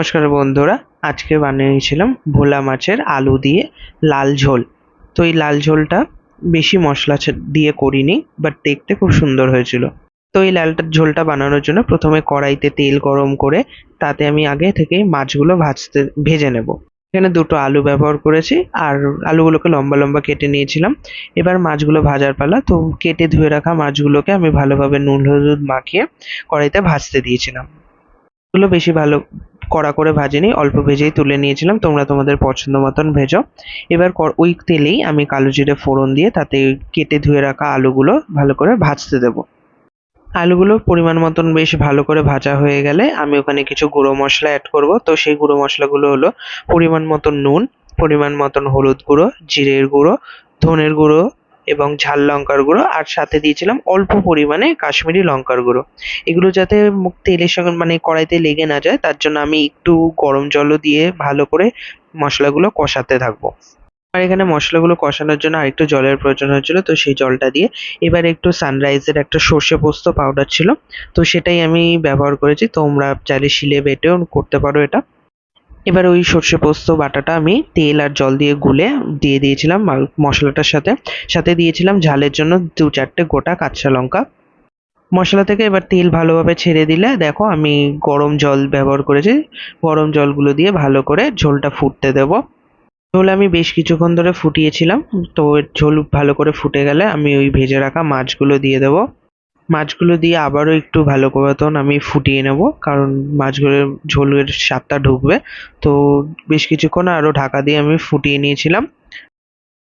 নমস্কার বন্ধুরা, আজকে বানিয়েছিলাম ভোলা মাছের আলু দিয়ে লাল ঝোল। তো এই লাল ঝোলটা বেশি মশলা দিয়ে করিনি বাট দেখতে খুব সুন্দর হয়েছিল। তো এই লালটা ঝোলটা বানানোর জন্য প্রথমে কড়াইতে তেল গরম করে তাতে আমি আগে থেকে মাছগুলো ভাজতে, ভেজে নেব। এখানে দুটো আলু ব্যবহার করেছি, আর আলুগুলোকে লম্বা লম্বা কেটে নিয়েছিলাম। এবার মাছগুলো ভাজার পালা, তো কেটে ধুয়ে রাখা মাছগুলোকে আমি ভালোভাবে নুন, হলুদ মাখিয়ে কড়াইতে ভাজতে দিয়েছিলাম। এগুলো বেশি ভালো কড়া করে ভাজিনি অল্প ভেজেই তুলে নিয়েছিলাম। তোমরা তোমাদের পছন্দ মতন ভেজো। এবার ওই তেলেই আমি কালো জিরে ফোড়ন দিয়ে তাতে কেটে ধুয়ে রাখা আলুগুলো ভালো করে ভাজতে দেবো। আলুগুলো পরিমাণ মতন বেশ ভালো করে ভাজা হয়ে গেলে আমি ওখানে কিছু গুঁড়ো মশলা অ্যাড করব। তো সেই গুঁড়ো মশলাগুলো হলো পরিমাণ মতন নুন, পরিমাণ মতন হলুদ গুঁড়ো, জিরের গুঁড়ো, ধনের গুঁড়ো এবং ঝাল লঙ্কার গুঁড়ো। আর সাথে দিয়েছিলাম অল্প পরিমাণে কাশ্মীরি লঙ্কার গুঁড়ো। এগুলো যাতে তেলের সঙ্গে মানে কড়াইতে লেগে না যায়, তার জন্য আমি একটু গরম জলও দিয়ে ভালো করে মশলাগুলো কষাতে থাকব। আর এখানে মশলাগুলো কষানোর জন্য আরেকটু জলের প্রয়োজন হয়েছিল, তো সেই জলটা দিয়ে এবার একটু সানরাইজের একটা সর্ষে পোস্ত পাউডার ছিল, তো সেটাই আমি ব্যবহার করেছি। তোমরা চাইলে শিলে বেটেও করতে পারো এটা। এবার ওই সর্ষে পোস্ত, বাটাটা আমি তেল আর জল দিয়ে গুলে দিয়ে দিয়েছিলাম মশলাটার সাথে। সাথে দিয়েছিলাম ঝালের জন্য দু চারটে গোটা কাঁচা লঙ্কা। মশলা থেকে এবার তেল ভালোভাবে ছেড়ে দিলে দেখো আমি গরম জল ব্যবহার করেছি। গরম জলগুলো দিয়ে ভালো করে ঝোলটা ফুটতে দেবো। ঝোল আমি বেশ কিছুক্ষণ ধরে ফুটিয়েছিলাম, তো ঝোল ভালো করে ফুটে গেলে আমি ওই ভেজে রাখা মাছগুলো দিয়ে দেবো। মাছগুলো দিয়ে আবারও একটু ভালো তখন আমি ফুটিয়ে নেব, কারণ মাছগুলোর ঝোলের স্বাদটা ঢুকবে। তো বেশ কিছুক্ষণ আরও ঢাকা দিয়ে আমি ফুটিয়ে নিয়েছিলাম।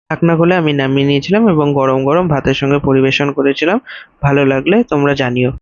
ঢাকনা খুলে আমি নামিয়ে নিয়েছিলাম এবং গরম গরম ভাতের সঙ্গে পরিবেশন করেছিলাম। ভালো লাগলে তোমরা জানিও।